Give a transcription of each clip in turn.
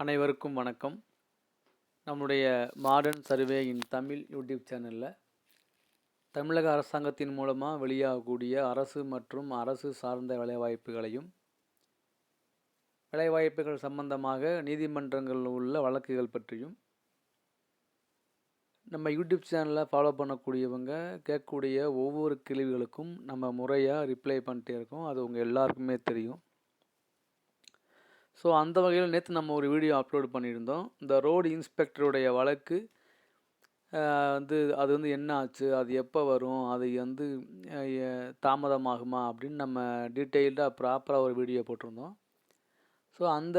அனைவருக்கும் வணக்கம். நம்முடைய modern survey in Tamil YouTube சேனலில் தமிழக அரசாங்கத்தின் மூலமாக வெளியாகக்கூடிய அரசு மற்றும் அரசு சார்ந்த வேலைவாய்ப்புகளையும் வேலைவாய்ப்புகள் சம்பந்தமாக நீதிமன்றங்களில் உள்ள வழக்குகள் பற்றியும் நம்ம யூடியூப் சேனலை ஃபாலோ பண்ணக்கூடியவங்க கேட்கக்கூடிய ஒவ்வொரு கேள்விகளுக்கும் நம்ம முறையாக ரிப்ளை பண்ணிட்டே இருக்கோம். அது உங்கள் எல்லாருக்குமே தெரியும். ஸோ அந்த வகையில் நேற்று நம்ம ஒரு வீடியோ அப்லோட் பண்ணியிருந்தோம். இந்த ரோடு இன்ஸ்பெக்டருடைய வழக்கு வந்து அது வந்து என்ன ஆச்சு அது எப்போ வரும் அது வந்து தாமதமாகுமா அப்படின்னு நம்ம டீட்டெயில்டாக ப்ராப்பராக ஒரு வீடியோ போட்டிருந்தோம். ஸோ அந்த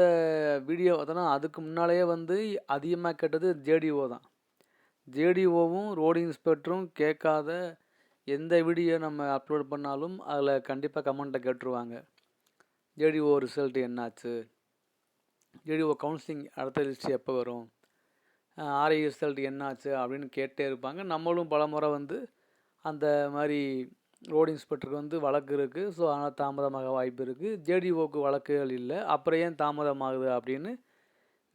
வீடியோ அதனால் அதுக்கு முன்னாலேயே வந்து அதிகமாக கேட்டது ஜேடிஓ தான். ஜேடிஓவும் ரோடு இன்ஸ்பெக்டரும் கேட்காத எந்த வீடியோ நம்ம அப்லோட் பண்ணாலும் அதில் கண்டிப்பாக கமெண்ட்டை கேட்டுருவாங்க. ஜேடிஓ ரிசல்ட் என்னாச்சு? ஜேடிஓ கவுன்சிலிங் அடுத்த லிஸ்ட் எப்போ வரும்? ஆர்ஐ ரிசல்ட் என்னாச்சு அப்படின்னு கேட்டே இருப்பாங்க. நம்மளும் பல முறை வந்து அந்த மாதிரி ரோடு இன்ஸ்பெக்டருக்கு வந்து வழக்கு இருக்குது ஸோ ஆனால் தாமதமாக வாய்ப்பு இருக்குது ஜேடிஓக்கு வழக்குகள் இல்லை. அப்புறம் ஏன் தாமதமாகுது அப்படின்னு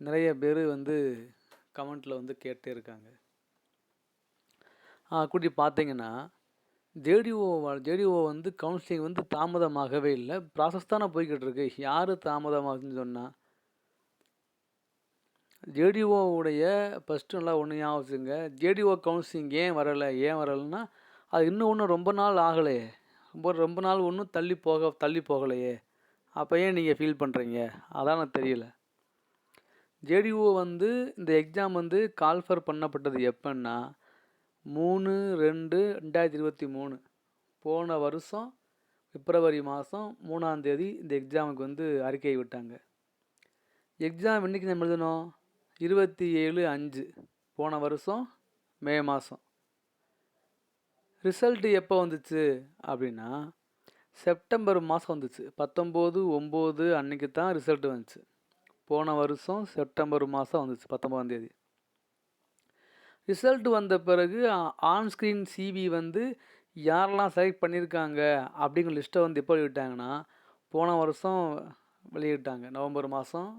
நிறைய பேர் வந்து கமெண்ட்டில் வந்து கேட்டே இருக்காங்க. கூட்டி பார்த்தீங்கன்னா ஜேடிஓ ஜேடிஓ வந்து கவுன்சிலிங் வந்து தாமதமாகவே இல்லை. ப்ராசஸ் தானே போய்கிட்டு இருக்கு. யார் தாமதமாகுதுன்னு சொன்னால் ஜேடிஓவுடைய ஃபஸ்ட்டு நல்லா ஒன்று ஞாபகம் வச்சுங்க ஜேடிஓ கவுன்சிலிங் ஏன் வரலை ஏன் வரலைன்னா அது இன்னும் ஒன்றும் ரொம்ப நாள் ஆகலையே. ரொம்ப ரொம்ப நாள் ஒன்றும் தள்ளி போக தள்ளி போகலையே. அப்போ ஏன் நீங்கள் ஃபீல் பண்ணுறீங்க அதான் எனக்கு தெரியல. ஜேடிஓ வந்து இந்த எக்ஸாம் வந்து கால்ஃபர் பண்ணப்பட்டது எப்போன்னா மூணு ரெண்டு ரெண்டாயிரத்தி இருபத்தி மூணு. போன வருஷம் பிப்ரவரி மாதம் மூணாந்தேதி இந்த எக்ஸாமுக்கு வந்து அறிக்கை விட்டாங்க. எக்ஸாம் என்றைக்கு நம்ம எழுதணும்? இருபத்தி ஏழு அஞ்சு போன வருஷம் மே மாதம் ரிசல்ட்டு எப்போ வந்துச்சு அப்படின்னா செப்டம்பர் மாதம் வந்துச்சு. பத்தொம்போது ஒம்பது அன்னைக்கு தான் ரிசல்ட்டு வந்துச்சு. போன வருஷம் செப்டம்பர் மாதம் வந்துச்சு பத்தொம்பதாந்தேதி ரிசல்ட் வந்த பிறகு ஆன் ஸ்க்ரீன் சிவி வந்து யாரெல்லாம் செலக்ட் பண்ணியிருக்காங்க அப்படிங்கிற லிஸ்ட்டை வந்து எப்போ வெளியிட்டாங்கன்னா போன வருஷம் வெளியிட்டாங்க. நவம்பர் மாதம்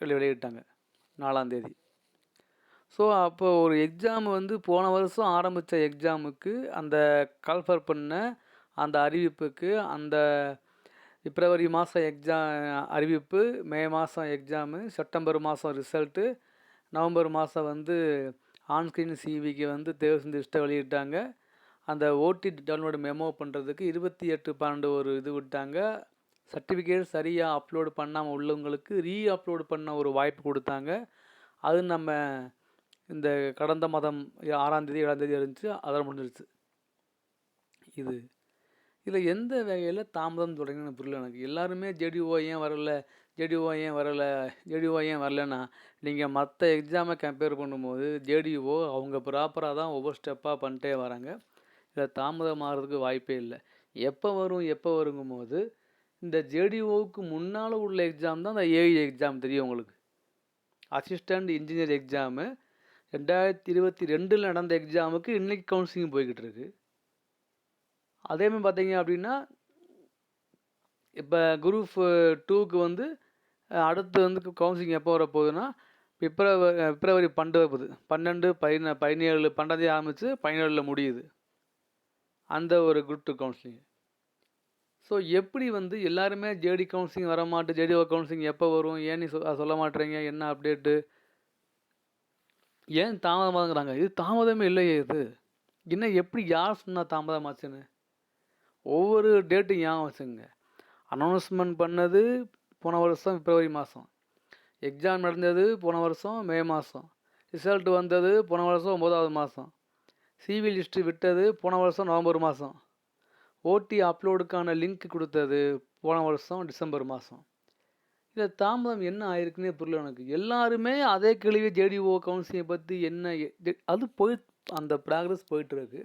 வெளியிட்டாங்க. நாலாந்தேதி. ஸோ அப்போ ஒரு எக்ஸாம் வந்து போன வருஷம் ஆரம்பித்த எக்ஸாமுக்கு அந்த கால்ஃபர் பண்ண அந்த அறிவிப்புக்கு அந்த பிப்ரவரி மாதம் எக்ஸாம் அறிவிப்பு மே மாதம் எக்ஸாமு செப்டம்பர் மாதம் ரிசல்ட்டு நவம்பர் மாதம் வந்து ஆன்ஸ்க்ரீன் சிவிக்கு வந்து தேர்வு செஞ்சு லிஸ்ட்டை வெளியிட்டாங்க. அந்த ஓடி டவுன்லோடு மெமோ பண்ணுறதுக்கு இருபத்தி எட்டு பன்னெண்டு ஒரு இது விட்டாங்க. சர்டிஃபிகேட் சரியாக அப்லோடு பண்ணாமல் உள்ளவங்களுக்கு ரீ அப்லோடு பண்ண ஒரு வாய்ப்பு கொடுத்தாங்க. அது நம்ம இந்த கடந்த மாதம் ஆறாந்தேதி ஏழாந்தேதி இருந்துச்சு. அதெல்லாம் முடிஞ்சிருச்சு. இது. இதில் எந்த வகையில் தாமதம் தொடங்கினு புரியல எனக்கு. எல்லாருமே ஜெடிஓ ஏன் வரல? ஜெடிஓ ஏன் வரல? ஜெடிஓ ஏன் வரலன்னா நீங்கள் மற்ற எக்ஸாமை கம்பேர் பண்ணும்போது ஜேடிஓ அவங்க ப்ராப்பராக தான் ஒவ்வொரு ஸ்டெப்பாக பண்ணிட்டே வராங்க. இதில் தாமதமாகிறதுக்கு வாய்ப்பே இல்லை. எப்போ வரும் எப்போ வருங்கும் போது இந்த ஜேடிஓவுக்கு முன்னால் உள்ள எக்ஸாம் தான் அந்த ஏஐ எக்ஸாம் தெரியும் உங்களுக்கு. அசிஸ்டண்ட் இன்ஜினியர் எக்ஸாமு ரெண்டாயிரத்தி இருபத்தி ரெண்டில் நடந்த எக்ஸாமுக்கு இன்றைக்கி கவுன்சிலிங் போய்கிட்டு இருக்கு. அதேமாதிரி பார்த்தீங்க அப்படின்னா இப்போ குரூப் டூக்கு வந்து அடுத்து வந்து கவுன்சிலிங் எப்போ வரப்போகுதுன்னா பிப்ரவரி பிப்ரவரி பன்னெண்டு வரப்போகுது. பன்னெண்டு பதின பதினேழு பன்னெண்டாந்தேதி ஆரம்பித்து பதினேழில் முடியுது. அந்த ஒரு குரூப் டூ கவுன்சிலிங் ஸோ எப்படி வந்து எல்லாருமே ஜேடி கவுன்சிலிங் வர மாட்டு ஜேடிஓ கவுன்சிலிங் எப்போ வரும்? ஏன் நீ சொ- சொல்ல மாட்டேறீங்க என்ன அப்டேட்டு ஏன் தாமதமாகங்கிறாங்க இது தாமதமே இல்லையே இது. இன்னும் எப்படி யார் சொன்னால் தாமதமாச்சுன்னு? ஒவ்வொரு டேட்டும் ஏன் வச்சுங்க அனௌன்ஸ்மெண்ட் பண்ணது போன வருஷம் பிப்ரவரி மாதம் எக்ஸாம் நடந்தது போன வருஷம் மே மாதம் ரிசல்ட் வந்தது போன வருஷம் ஒம்பதாவது மாதம் சிவி லிஸ்ட்டு விட்டது போன வருஷம் நவம்பர் மாதம் ஓடி அப்லோடுக்கான லிங்க் கொடுத்தது போன வருஷம் டிசம்பர் மாதம் இதில் தாமதம் என்ன ஆயிருக்குன்னே புரியல எனக்கு. எல்லாருமே அதே கேள்வி ஜேடிஓ கவுன்சிலிங்கை பற்றி என்ன அது போய் அந்த ப்ராக்ரஸ் போயிட்டுருக்கு.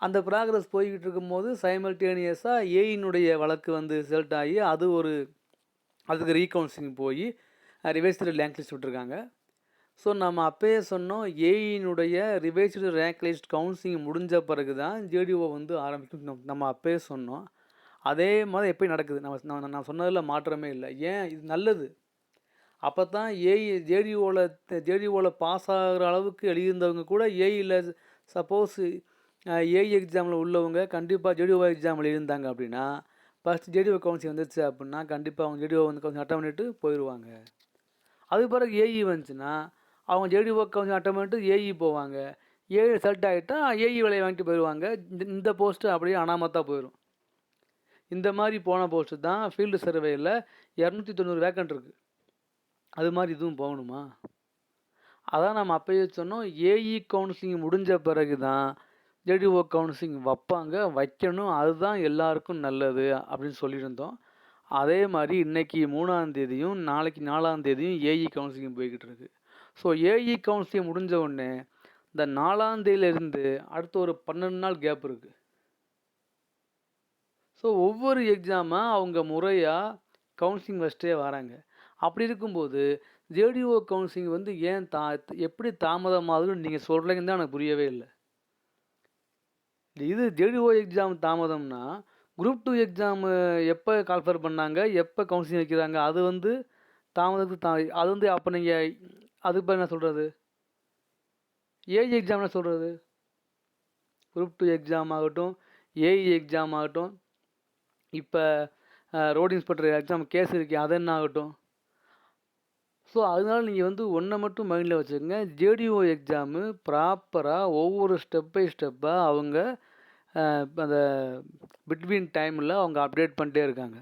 அந்த ப்ராக்ரஸ் போய்கிட்டு இருக்கும்போது சைமல்டேனியஸாக ஏயினுடைய வழக்கு வந்து ரிசல்ட் ஆகி அது ஒரு அதுக்கு ரீகவுன்சிலிங் போய் ரிவைஸ்டு லேங்குவேஜ் விட்டுருக்காங்க. ஸோ நம்ம அப்பயே சொன்னோம் ஏயினுடைய ரிவைஸ்டு ரேங்க் லிஸ்ட் கவுன்சிலிங் முடிஞ்ச பிறகு தான் ஜேடிஓ வந்து ஆரம்பிக்கும். நம்ம- அப்பயே சொன்னோம். அதே மாதிரி எப்பயும் நடக்குது. நம்ம நான் நான் சொன்னதில் மாற்றமே இல்லை. ஏன்? இது நல்லது. அப்போ தான் ஏஇ ஜேடிஓவில் ஜேடிஓவில் பாஸ் ஆகிற அளவுக்கு எழுதியிருந்தவங்க கூட ஏஇயில் சப்போஸ் ஏஇ எக்ஸாமில் உள்ளவங்க கண்டிப்பாக ஜேடிஓ எக்ஸாமில் இருந்தாங்க அப்படின்னா ஃபஸ்ட் ஜேடிஓ கவுன்சில் வந்துச்சு அப்படின்னா கண்டிப்பாக அவங்க ஜேடிஓ வந்து கவுன்சில் அட்டன் பண்ணிட்டு போயிடுவாங்க அதுக்கு பிறகு ஏஇ வந்துச்சுன்னா அவங்க ஜேடிஓ கவுன்சிலிங் அட்டன் பண்ணிட்டு ஏஇ போவாங்க. ஏஇ செலக்ட் ஆகிட்டா ஏஇ வேலையை வாங்கிட்டு போயிடுவாங்க இந்த இந்த போஸ்ட்டு அப்படியே அனாமத்தாக போயிடும் இந்த மாதிரி போன போஸ்ட்டு தான் ஃபீல்டு சர்வேயில் இரநூத்தி தொண்ணூறு வேக்கண்ட் இருக்குது அது மாதிரி இதுவும் போகணுமா? அதான் நம்ம அப்பயே சொன்னோம் ஏஇ கவுன்சிலிங் முடிஞ்ச பிறகு தான் ஜேடிஓ கவுன்சிலிங் வைப்பாங்க வைக்கணும் அதுதான் எல்லாருக்கும் நல்லது அப்படின்னு சொல்லியிருந்தோம் அதே மாதிரி இன்றைக்கி மூணாம் தேதியும் நாளைக்கு நாலாம் தேதியும் ஏஇ கவுன்சிலிங் போய்கிட்டு இருக்குது ஸோ ஏஇ கவுன்சிலிங் முடிஞ்ச உடனே இந்த நாலாந்தேதியிலிருந்து அடுத்த ஒரு பன்னெண்டு நாள் கேப் இருக்குது ஸோ ஒவ்வொரு எக்ஸாமாக அவங்க முறையாக கவுன்சிலிங் வச்சுட்டே வராங்க. அப்படி இருக்கும்போது ஜேடிஓ கவுன்சிலிங் வந்து ஏன் தா எப்படி தாமதமாகுதுன்னு நீங்கள் சொல்கிறீங்கன்னு தான் எனக்கு புரியவே இல்லை. இது ஜேடிஓ எக்ஸாம் தாமதம்னா குரூப் டூ எக்ஸாமு எப்போ கால்ஃபர் பண்ணாங்க எப்போ கவுன்சிலிங் வைக்கிறாங்க அது வந்து தாமதத்துக்கு தா அது வந்து அப்போ நீங்கள் அதுக்கு பேர் என்ன சொல்கிறது ஏஐ எக்ஸாம் என்ன சொல்கிறது குரூப் டூ எக்ஸாம் ஆகட்டும் ஏஇ எக்ஸாம் ஆகட்டும் இப்போ ரோட் இன்ஸ்பெக்டர் எக்ஸாம் கேஸ் இருக்கு அது என்ன ஆகட்டும்? ஸோ அதனால நீங்கள் வந்து ஒன்றை மட்டும் மைண்டில் வச்சுக்கோங்க. ஜேடிஓ எக்ஸாமு ப்ராப்பராக ஒவ்வொரு ஸ்டெப் பை ஸ்டெப்பாக அவங்க அந்த பிட்வீன் டைமில் அவங்க அப்டேட் பண்ணிட்டே இருக்காங்க.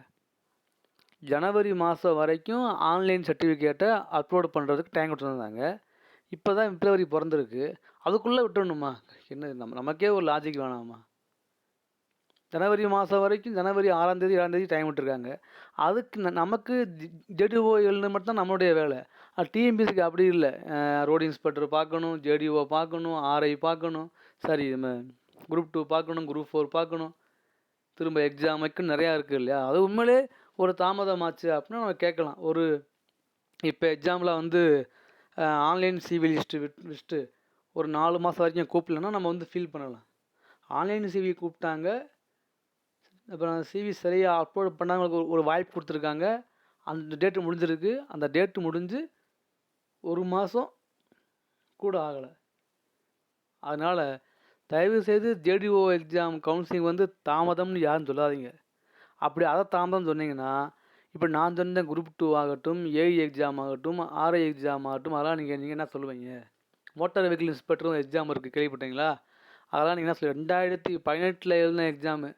ஜனவரி மாதம் வரைக்கும் ஆன்லைன் சர்டிஃபிகேட்டை அப்லோட் பண்ணுறதுக்கு டைம் கொடுத்துருந்தாங்க. இப்போ தான் பிப்ரவரி பிறந்திருக்கு. அதுக்குள்ளே விட்டுடணுமா என்ன நம்ம நமக்கே ஒரு லாஜிக் வேணாமா? ஜனவரி மாதம் வரைக்கும் ஜனவரி ஆறாம் தேதி ஏழாம் தேதி டைம் விட்டுருக்காங்க. அதுக்கு ந- நமக்கு ஜேடிஓ எழுந்து மட்டும்தான் நம்மளுடைய வேலை. டிஎம்பிசிக்கு அப்படி இல்லை. ரோடு இன்ஸ்பெக்டர் பார்க்கணும் ஜேடிஓ பார்க்கணும் ஆர்ஐ பார்க்கணும். சாரி குரூப் டூ பார்க்கணும் குரூப் ஃபோர் பார்க்கணும். திரும்ப எக்ஸாமுக்கு நிறையா இருக்குது இல்லையா? அது உண்மையிலே ஒரு தாமதமாச்சு அப்படின்னா நம்ம கேட்கலாம். ஒரு இப்போ எக்ஸாமில் வந்து ஆன்லைன் சிவில் லிஸ்ட்டு விட்டு ஒரு நாலு மாதம் வரைக்கும் கூப்பிடலன்னா நம்ம வந்து ஃபீல் பண்ணலாம். ஆன்லைன் சிவி கூப்பிட்டாங்க அப்புறம் சிவி சரியாக அப்லோட் பண்ணாங்களுக்கு ஒரு ஒரு வாய்ப்பு கொடுத்துருக்காங்க. அந்த டேட்டு முடிஞ்சிருக்கு. அந்த டேட்டு முடிஞ்சு ஒரு மாதம் கூட ஆகலை. அதனால் தயவுசெய்து ஜேடிஓ எக்ஸாம் கவுன்சிலிங் வந்து தாமதம்னு யாரும் சொல்லாதீங்க. அப்படி அதை தாமதம் சொன்னீங்கன்னா இப்போ நான் சொன்ன குரூப் டூ ஆகட்டும் ஏஇ எக்ஸாம் ஆகட்டும் ஆர்ஐ எக்ஸாம் ஆகட்டும் அதெல்லாம் நீங்கள் நீங்கள் என்ன சொல்லுவீங்க? மோட்டார் வெஹிக்கிள் இன்ஸ்பெக்டரும் எக்ஸாம் இருக்குது கேள்விப்பட்டீங்களா? அதெல்லாம் நீங்கள் என்ன சொல்லுவீங்க? ரெண்டாயிரத்தி பதினெட்டில் எழுதின எக்ஸாமு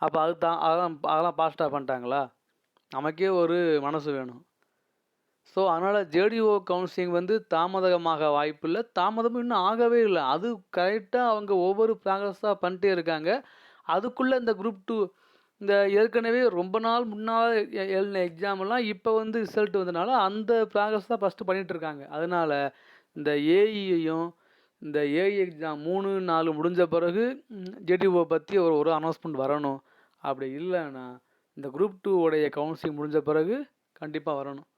அப்போ அது தான் அதெல்லாம் அதெல்லாம் பாஸ்டாக பண்ணிட்டாங்களா? நமக்கே ஒரு மனசு வேணும். ஸோ அதனால் ஜேடிஓ கவுன்சிலிங் வந்து தாமதமாக வாய்ப்பில்லை தாமதமும் இன்னும் ஆகவே இல்லை. அது கரெக்டாக அவங்க ஒவ்வொரு ப்ராக்ரஸாக பண்ணிட்டே இருக்காங்க. அதுக்குள்ளே இந்த குரூப் டூ இந்த ஏற்கனவே ரொம்ப நாள் முன்னால் எழுதின எக்ஸாமெல்லாம் இப்போ வந்து ரிசல்ட் வந்தனால அந்த ப்ராக்ரஸ் தான் ஃபஸ்ட்டு பண்ணிகிட்ருக்காங்க அதனால் இந்த ஏஇயையும் இந்த ஏஇ எக்ஸாம் மூணு நாலு முடிஞ்ச பிறகு ஜேடிஓ பற்றி ஒரு ஒரு அனௌன்ஸ்மெண்ட் வரணும். அப்படி இல்லைன்னா இந்த குரூப் டூ உடைய கவுன்சிலிங் முடிஞ்ச பிறகு கண்டிப்பாக வரணும்.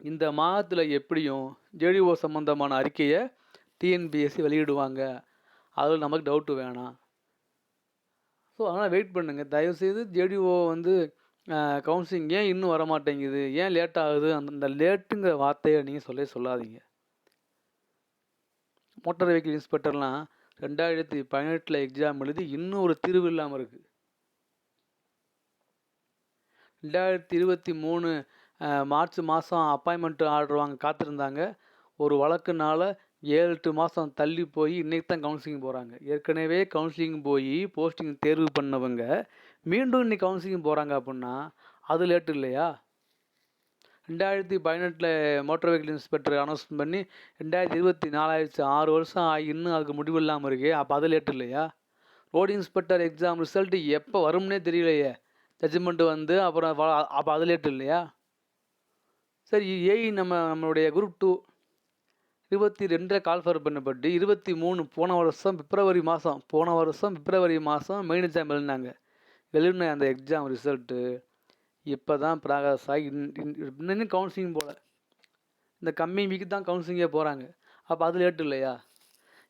இந்த மாதத்தில் எப்படியும் ஜேடிஓ சம்மந்தமான அறிக்கையை டிஎன்பிஎஸ்சி வெளியிடுவாங்க. அதில் நமக்கு டவுட்டு வேணாம். ஸோ அதனால் வெயிட் பண்ணுங்கள் தயவுசெய்து ஜேடிஓ வந்து கவுன்சிலிங் ஏன் இன்னும் வர மாட்டேங்குது ஏன் லேட் ஆகுது? அந்த அந்த லேட்டுங்கிற வார்த்தையை நீங்கள் சொல்ல சொல்லாதீங்க. மோட்டார் வெஹிக்கிள் இன்ஸ்பெக்டர்லாம் ரெண்டாயிரத்தி பதினெட்டில் எக்ஸாம் எழுதி இன்னும் ஒரு தீர்வு இல்லாமல் இருக்குது ரெண்டாயிரத்தி இருபத்தி மூணு மார்ச் மாதம் அப்பாயின்மெண்ட் ஆர்டர் வாங்க காத்திருந்தாங்க. ஒரு வழக்குனால ஏழு எட்டு மாதம் தள்ளி போய் இன்றைக்கி தான் கவுன்சிலிங் போகிறாங்க ஏற்கனவே கவுன்சிலிங் போய் போஸ்டிங் தேர்வு பண்ணவங்க மீண்டும் இன்றைக்கி கவுன்சிலிங் போகிறாங்க அப்படின்னா அது லேட்டு இல்லையா? ரெண்டாயிரத்தி பதினெட்டில் மோட்டார் வெஹிக்கிள் இன்ஸ்பெக்டர் அனௌன்ஸ் பண்ணி ரெண்டாயிரத்தி இருபத்தி நாலாயிரத்து ஆறு வருஷம் ஆகி இன்னும் அதுக்கு முடிவு இல்லாமல் இருக்குது அப்போ அது லேட்டு இல்லையா? ரோடு இன்ஸ்பெக்டர் எக்ஸாம் ரிசல்ட்டு எப்போ வரும்னே தெரியலையே. ஜட்ஜ்மெண்ட் வந்து அப்புறம் அப்போ அது லேட்டு இல்லையா? சரி ஏஇ நம்ம நம்மளுடைய குரூப் டூ இருபத்தி ரெண்டில் கால்ஃபர் பண்ணப்பட்டு இருபத்தி மூணு போன வருஷம் பிப்ரவரி மாதம் போன வருஷம் பிப்ரவரி மாதம் மெயின் எக்ஸாம் எழுதினாங்க. எழுதின அந்த எக்ஸாம் ரிசல்ட்டு இப்போ தான் ப்ராகஸ் ஆகி இன்- இன்னும் கவுன்சிலிங் போகல இந்த கம்மி வீக்கு தான் கவுன்சிலிங்கே போகிறாங்க அப்போ அது லேட்டு இல்லையா?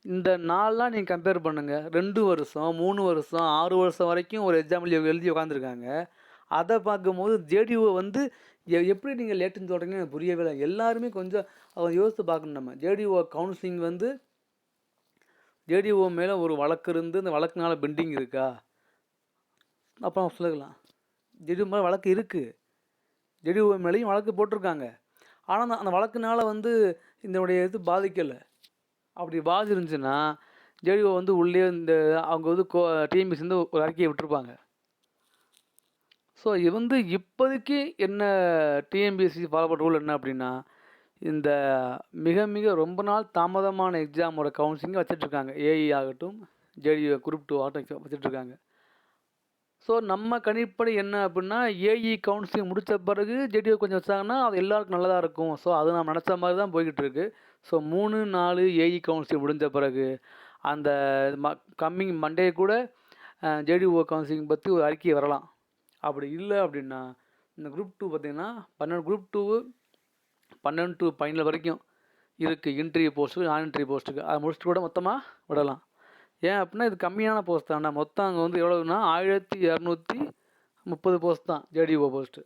இந்த நாளெலாம் நீங்கள் கம்பேர் பண்ணுங்கள் ரெண்டு வருஷம் மூணு வருஷம் ஆறு வருஷம் வரைக்கும் ஒரு எக்ஸாம்பிள் எழுதி உட்காந்துருக்காங்க அதை பார்க்கும்போது ஜேடியூ வந்து எப்படி நீங்கள் லேட்டுன்னு சொல்கிறீங்கன்னு எனக்கு புரியவே இல்லை. எல்லாருமே கொஞ்சம் அவங்க யோசித்து பார்க்கணும் நம்ம. ஜேடிஓ கவுன்சிலிங் வந்து ஜேடிஓ மேலே ஒரு வழக்கு இருந்து அந்த வழக்குனால பெண்டிங் இருக்கா? அப்புறம் சொல்லிக்கலாம் ஜேடிஓ மேலே வழக்கு இருக்குது ஜெடிஓ மேலேயும் வழக்கு போட்டிருக்காங்க. ஆனால் அந்த அந்த வழக்குனால வந்து இதனுடைய இது பாதிக்கலை. அப்படி பாதிச்சிருந்துச்சுன்னா ஜேடிஓ வந்து உள்ளே இந்த அவங்க வந்து கோ டிஎம்பிசி வந்து ஒரு அறிக்கையை விட்டுருப்பாங்க. ஸோ இது வந்து இப்போதைக்கு என்ன டிஎம்பிஎஸ்சி ஃபாலோபட் ரூல் என்ன அப்படின்னா இந்த மிக மிக ரொம்ப நாள் தாமதமான எக்ஸாமோட கவுன்சிலிங்கை வச்சிட்ருக்காங்க ஏஇ ஆகட்டும் ஜேடி குரூப் டூ ஆகட்டும் வச்சிட்ருக்காங்க ஸோ நம்ம கணிப்படி என்ன அப்படின்னா ஏஇ கவுன்சிலிங் முடித்த பிறகு ஜேடிஓ கொஞ்சம் வச்சாங்கன்னா அது எல்லாருக்கும் நல்லதாக இருக்கும். ஸோ அது நம்ம நினச்ச மாதிரி தான் போய்கிட்டு இருக்கு. ஸோ மூணு நாலு ஏஇ கவுன்சிலிங் முடிஞ்ச பிறகு அந்த ம கம்மிங் மண்டே கூட ஜேடிஓ கவுன்சிலிங் பற்றி ஒரு அறிக்கை வரலாம். அப்படி இல்லை அப்படின்னா இந்த குரூப் டூ பார்த்திங்கன்னா பன்னெண்டு குரூப் டூவு பன்னெண்டு டு ஃபைனல் வரைக்கும் இருக்குது இன்டர்வியூ போஸ்ட்டுக்கு நான் இன்டர்வியூ போஸ்ட்டுக்கு அதை முடிச்சுட்டு கூட மொத்தமாக விடலாம். ஏன் அப்படின்னா இது கம்மியான போஸ்ட் தானே மொத்தம் அங்கே வந்து எவ்வளோன்னா ஆயிரத்தி இரநூத்தி முப்பது போஸ்ட் தான் ஜேடிஓ போஸ்ட்டு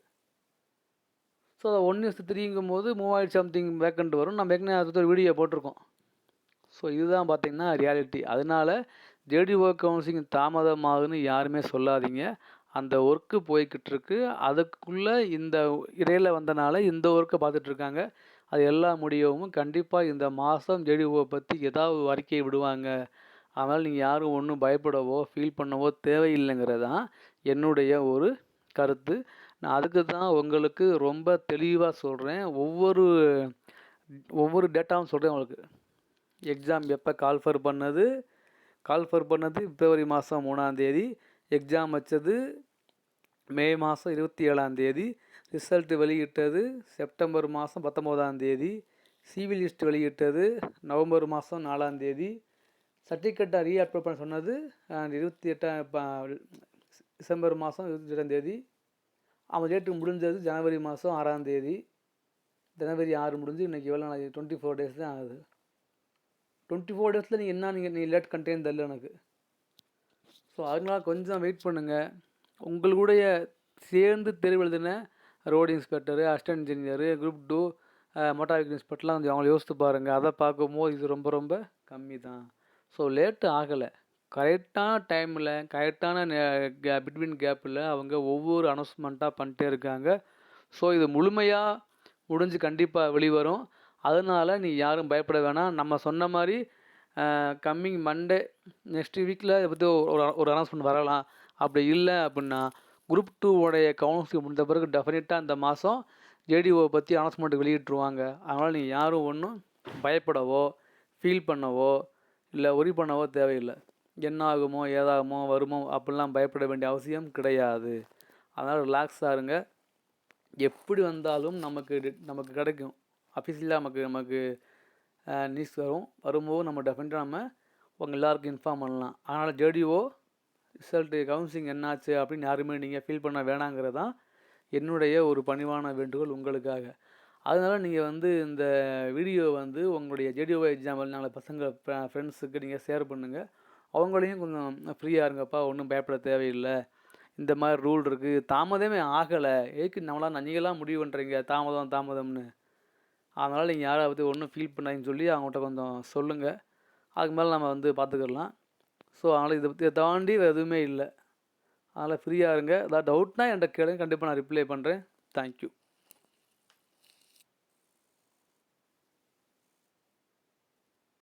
ஸோ அதை ஒன் இஸ் த்ரீங்கும் போது மூவாயிரத்து சம்திங் வேக்கண்ட் வரும். நம்ம ஏற்கனவே அதை ஒரு வீடியோ போட்டிருக்கோம். ஸோ இதுதான் பார்த்திங்கன்னா ரியாலிட்டி அதனால ஜேடிஓ கவுன்சிலிங் தாமதமாகுதுன்னு யாருமே சொல்லாதீங்க. அந்த ஒர்க்கு போய்கிட்டு இருக்கு அதுக்குள்ளே இந்த இடையில வந்தனால இந்த ஒர்க்கை பார்த்துட்ருக்காங்க அது எல்லாம் முடியவும் கண்டிப்பாக இந்த மாதம் ஜேடிஓ பற்றி ஏதாவது ஒரு அறிக்கை விடுவாங்க. அதனால் நீங்கள் யாரும் ஒன்றும் பயப்படவோ ஃபீல் பண்ணவோ தேவையில்லைங்கிறது தான் என்னுடைய ஒரு கருத்து. நான் அதுக்கு தான் உங்களுக்கு ரொம்ப தெளிவாக சொல்கிறேன் ஒவ்வொரு ஒவ்வொரு டேட்டாவும் சொல்கிறேன் உங்களுக்கு. எக்ஸாம் எப்போ கால்ஃபர் பண்ணது? கால்ஃபர் பண்ணது பிப்ரவரி மாதம் மூணாந்தேதி எக்ஸாம் வச்சது மே மாதம் இருபத்தி ஏழாம் தேதி. ரிசல்ட்டு வெளியிட்டது செப்டம்பர் மாதம் பத்தொம்போதாம் தேதி. சிவில் லிஸ்ட் வெளியிட்டது நவம்பர் மாதம் நாலாம் தேதி. சர்டிஃபிகேட்டை ரீஅப்ளை பண்ண சொன்னது இருபத்தி எட்டாம் டிசம்பர் மாதம் இருபத்தி எட்டாம் தேதி. அவன் டேட்டு முடிஞ்சது ஜனவரி மாதம் ஆறாம் தேதி. ஜனவரி ஆறு முடிஞ்சு இன்றைக்கி எவ்வளோ நாளைக்கு டுவெண்ட்டி ஃபோர் டேஸ் தான் ஆகுது. டுவெண்ட்டி ஃபோர் டேஸில் நீங்கள் என்ன நீங்கள் நீ லேட் கண்டெயின் தெரில எனக்கு. ஸோ அதனால கொஞ்சம் வெயிட் பண்ணுங்கள் உங்களுடைய சேர்ந்து தேர்வு எழுதின road inspector assistant engineer group two motor vehicle இன்ஸ்பெக்டர்லாம் கொஞ்சம் அவங்கள யோசித்து பாருங்கள் அதை பார்க்கும்போது இது ரொம்ப ரொம்ப கம்மி தான் ஸோ லேட்டு ஆகலை கரெக்டான டைமில் கரெக்டான பிட்வீன் கேப்பில் அவங்க ஒவ்வொரு அனௌன்ஸ்மெண்ட்டாக பண்ணிட்டே இருக்காங்க. ஸோ இது முழுமையாக முடிஞ்சு கண்டிப்பாக வெளிவரும். அதனால் நீ யாரும் பயப்பட வேணாம். நம்ம சொன்ன மாதிரி கம்மிங் மண்டே நெக்ஸ்ட் வீக்கில் இதை பற்றி ஒரு ஒரு அனௌன்ஸ்மெண்ட் வரலாம். அப்படி இல்லை அப்படின்னா குரூப் டூவோடைய கவுன்சிலிங் முடிந்த பிறகு டெஃபினட்டாக அந்த மாதம் ஜேடிஓவை பற்றி அனௌன்ஸ்மெண்ட் வெளியிட்டுருவாங்க. அதனால் நீங்கள் யாரும் ஒன்றும் பயப்படவோ ஃபீல் பண்ணவோ இல்லை ஒரி பண்ணவோ தேவையில்லை. என்ன ஆகுமோ ஏதாகுமோ வருமோ அப்படிலாம் பயப்பட வேண்டிய அவசியம் கிடையாது. அதனால் ரிலாக்ஸாக இருங்க. எப்படி வந்தாலும் நமக்கு நமக்கு கிடைக்கும். அஃபிஷியலாக நமக்கு நமக்கு நியூஸ் வரும். வரும்போது நம்ம டெஃபினட்டாக நம்ம உங்கள் எல்லாருக்கும் இன்ஃபார்ம் பண்ணலாம். அதனால் ஜேடிஓ ரிசல்ட்டு கவுன்சிலிங் என்னாச்சு அப்படின்னு யாருமே நீங்கள் ஃபீல் பண்ண வேணாங்கிறது தான் என்னுடைய ஒரு பணிவான வேண்டுகோள் உங்களுக்காக. அதனால் நீங்கள் வந்து இந்த வீடியோ வந்து உங்களுடைய ஜேடிஓ எக்ஸாம்பிள் நாங்கள் பசங்க ஃப்ரெண்ட்ஸுக்கு நீங்கள் ஷேர் பண்ணுங்கள் அவங்களையும் கொஞ்சம் ஃப்ரீயாக இருங்கப்பா ஒன்றும் பயப்பட தேவையில்லை. இந்த மாதிரி ரூல் இருக்குது தாமதமே ஆகலை. ஏக்கு நம்மளாம் நீங்களாம் முடிவு பண்ணுறீங்க தாமதம் தாமதம்னு. அதனால் நீங்கள் யாராவது ஒன்றும் ஃபீல் பண்ணாதீங்கன்னு சொல்லி அவங்கள்ட்ட கொஞ்சம் சொல்லுங்கள் அதுக்கு மேலே நம்ம வந்து பார்த்துக்கிடலாம் ஸோ அதனால் இதை பற்றி தாண்டி வேறு எதுவுமே இல்லை. அதனால் ஃப்ரீயாக இருங்க. ஏதாவது டவுட்னால் என்கிட்ட கேளுங்க. கண்டிப்பாக நான் ரிப்ளை பண்ணுறேன் தேங்க்யூ